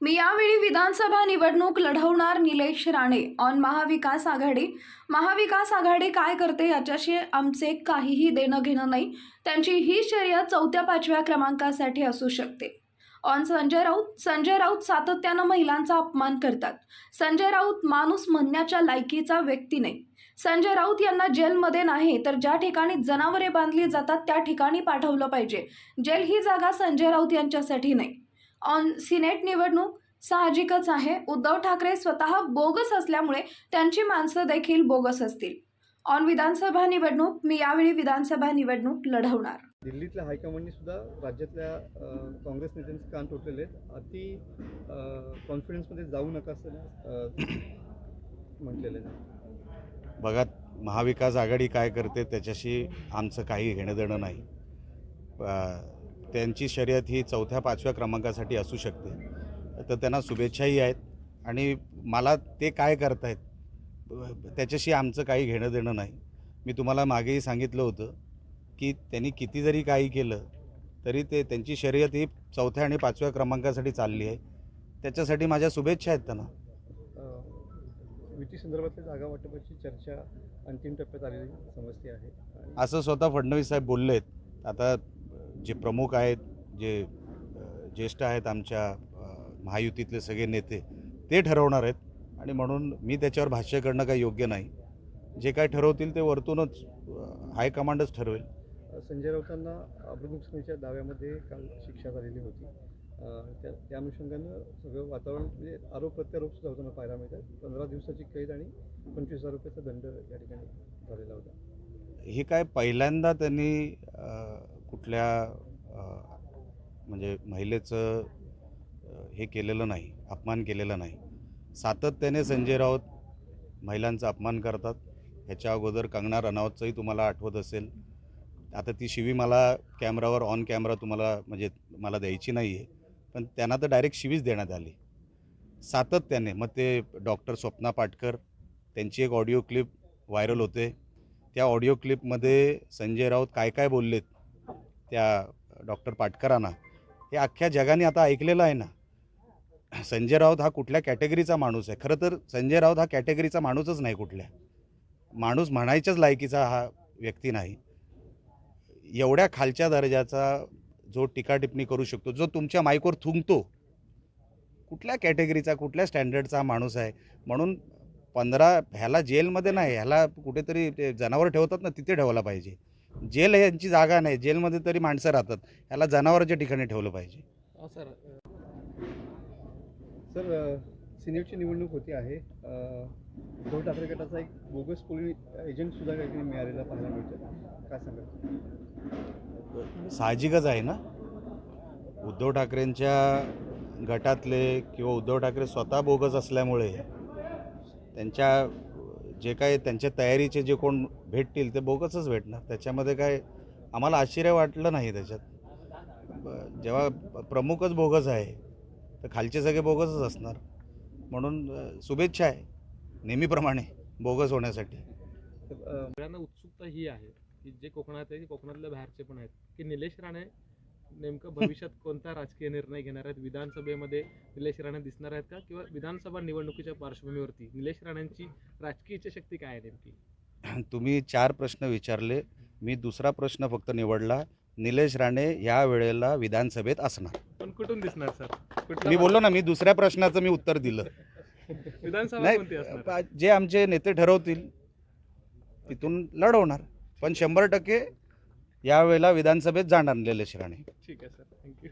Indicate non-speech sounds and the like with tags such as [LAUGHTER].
मी यावेळी विधानसभा निवडणूक लढवणार निलेश राणे. ऑन महाविकास आघाडी. महाविकास आघाडी काय करते याच्याशी आमचे काहीही देणं घेणं नाही. त्यांची ही शर्यत चौथ्या पाचव्या क्रमांकासाठी असू शकते. ऑन संजय राऊत. संजय राऊत सातत्यानं महिलांचा अपमान करतात. संजय राऊत माणूस म्हणण्याच्या लायकीचा व्यक्ती नाही. संजय राऊत यांना जेलमध्ये नाही तर ज्या ठिकाणी जनावरे बांधली जातात त्या ठिकाणी पाठवलं पाहिजे. जेल ही जागा संजय राऊत यांच्यासाठी नाही. ऑन सिनेट निवडणूक साहजिकच आहे. उद्धव ठाकरे स्वतः बोगस असल्यामुळे त्यांची माणसं देखील बोगस असतील. ऑन विधानसभा निवडणूक मी यावेळी विधानसभा निवडणूक लढवणार. दिल्लीतल्या हायकमांडनी सुद्धा राज्यातल्या काँग्रेस नेत्यांचे कान टोचलेले आहेत. अति कॉन्फिडन्समध्ये जाऊ नका असं म्हटलेलं आहे. बघा महाविकास आघाडी काय करते त्याच्याशी आमचं काही घेणं देणं नाही त्यांची शर्यत ही चौथ्या पाचव्या क्रमांकासाठी असू शकते. तर त्यांना शुभेच्छाही आहेत. आणि मला ते काय करतायत त्याच्याशी आमचं काही घेणं देणं नाही. मी तुम्हाला मागेही सांगितलं होतं की त्यांनी किती जरी काही केलं तरी ते त्यांची शर्यत ही चौथ्या आणि पाचव्या क्रमांकासाठी चालली आहे. त्याच्यासाठी माझ्या शुभेच्छा आहेत त्यांना. युती संदर्भातल्या जागा वाटपाची चर्चा अंतिम टप्प्यात आलेली समजते आहे. असं स्वतः फडणवीस साहेब बोलले आहेत आता जे प्रमुख आहेत जे ज्येष्ठ आहेत आमच्या महायुतीतले सगळे नेते ते ठरवणार आहेत. आणि म्हणून मी त्याच्यावर भाष्य करणं काही योग्य नाही. जे काय ठरवतील ते वरतूनच हायकमांडच ठरवेल. संजय राऊतांना अब्रुनुकसानीच्या दाव्यामध्ये काल शिक्षा झालेली होती. त्या त्या अनुषंगानं सगळं वातावरण म्हणजे आरोप प्रत्यारोप सुद्धा होताना पाहायला मिळतात. पंधरा दिवसाची कैद आणि पंचवीस हजार रुपयाचा दंड या ठिकाणी झालेला होता. हे काय पहिल्यांदा त्यांनी कुठल्या म्हणजे महिलेचं हे केलेलं नाही अपमान केलेला नाही. सातत्याने संजय राऊत महिलांचा अपमान करतात. ह्याच्या अगोदर कंगना रनावतचंही तुम्हाला आठवत असेल. आता ती शिवी मला कॅमेरावर ऑन कॅमेरा तुम्हाला म्हणजे मला द्यायची नाही आहे पण त्यांना तर डायरेक्ट शिवीच देण्यात आली. सातत्याने मग ते डॉक्टर स्वप्ना पाटकर त्यांची एक ऑडिओ क्लिप व्हायरल होते. त्या ऑडिओ क्लिपमध्ये संजय राऊत काय काय बोललेत? त्या डॉक्टर पाटकरांना. हे अख्ख्या जगाने आता ऐकलेलं आहे ना. संजय राऊत हा कुठल्या कॅटेगरीचा माणूस आहे? खरं तर संजय राऊत हा कॅटेगरीचा माणूसच नाही कुठल्या. माणूस म्हणायच्याच लायकीचा हा व्यक्ती नाही. एवढ्या खालच्या दर्जाचा जो टीकाटिपणी करू शकतो जो तुमच्या माईकवर थुंकतो कुठल्या कॅटेगरीचा कुठल्या स्टँडर्डचा माणूस आहे? म्हणून पंधरा ह्याला जेलमध्ये नाही ह्याला कुठेतरी ते जनावर ठेवतात ना तिथे ठेवला पाहिजे. जेल हे यांची जागा नाही. जेलमध्ये तरी माणसं राहतात. ह्याला जनावरांच्या ठिकाणी ठेवलं पाहिजे. सर. सर अ, सिनेटची निवडणूक होती आहे. अ, उद्धव ठाकरे गटाचा एक बोगस पोलिंग एजंट सुद्धा काही मिळालेला पाहायला मिळतं काय सांगाल? साहजिकच आहे ना? उद्धव ठाकरेंच्या गटातले किंवा उद्धव ठाकरे स्वतः बोगस असल्यामुळे त्यांच्या जे काय त्यांच्या तयारीचे जे कोण भेटतील ते बोगसच भेटणार. त्याच्यामध्ये काय आम्हाला आश्चर्य वाटलं नाही त्याच्यात. जेव्हा प्रमुखच बोगस आहे तर खालचे सगळे बोगसच असणार. म्हणून शुभेच्छा आहे नेहमीप्रमाणे बोगस होण्यासाठी. तर, सगळ्यांना उत्सुकता ही आहे की जे कोकणात आहे कोकणातल्या बाहेरचे पण आहेत. की निलेश राणे नेमकं भविष्यात कोणता राजकीय निर्णय घेणार आहेत? विधानसभेमध्ये निलेश राणे दिसणार आहेत का? किंवा विधानसभा निवडणुकीच्या पार्श्वभूमीवरती निलेश राणेंची राजकीय इच्छाशक्ती काय आहे नेमकी? [CLEARS THROAT] तुम्ही चार प्रश्न विचारले. मी दुसरा प्रश्न फक्त निवडला. निलेश राणे या वेळेला विधानसभेत असणार. पण कुठून दिसणार सर? मी बोललो ना मी दुसऱ्या प्रश्नाचं मी उत्तर दिलं. [LAUGHS] विधानसभा जे आमचे नेते ठरवतील तिथून लढवणार. पण शंभर टक्के यावेळेला विधानसभेत जाणार निलेश राणे. ठीक आहे सर थँक्यू